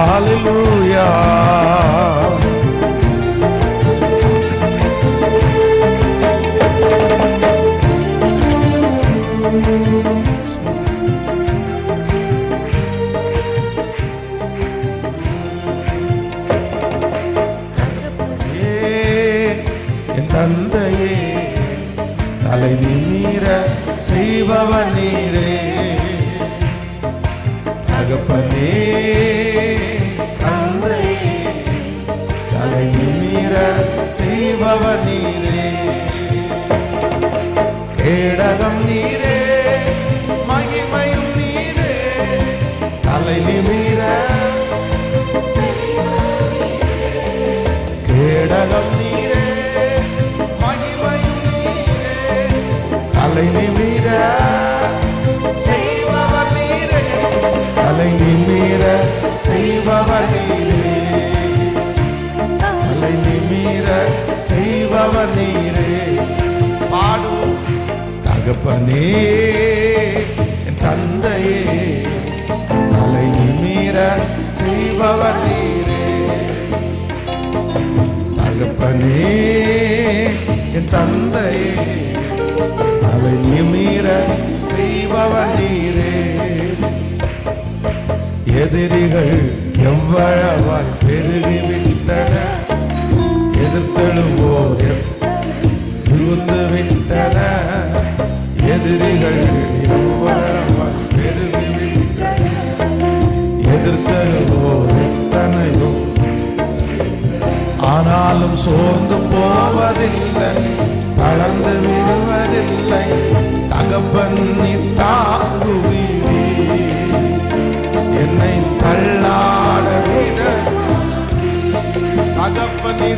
ஹalleluya ஏ, தந்தையே தலை நிமிர செய்பவன் நீரே. தகப்பனே நிமிர செய்பவன் நீரே கேடகம் நீரே தகப்பனே என் தந்தையே தலை மீற செய்பவர் நீரே. தகப்பனே என் தந்தையே தலை மீற செய்பவர் நீரே. எதிரிகள் எவ்வளவாய் பெருகிவிட்டன எதிர்த்தெழுவோர் ஆனாலும் சோர்ந்து போவதில்லை தளர்ந்து விடுவதில்லை தகப்பன் நீ தாங்குவீரே. என்னை தள்ளாட தகப்பன் நீ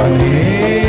But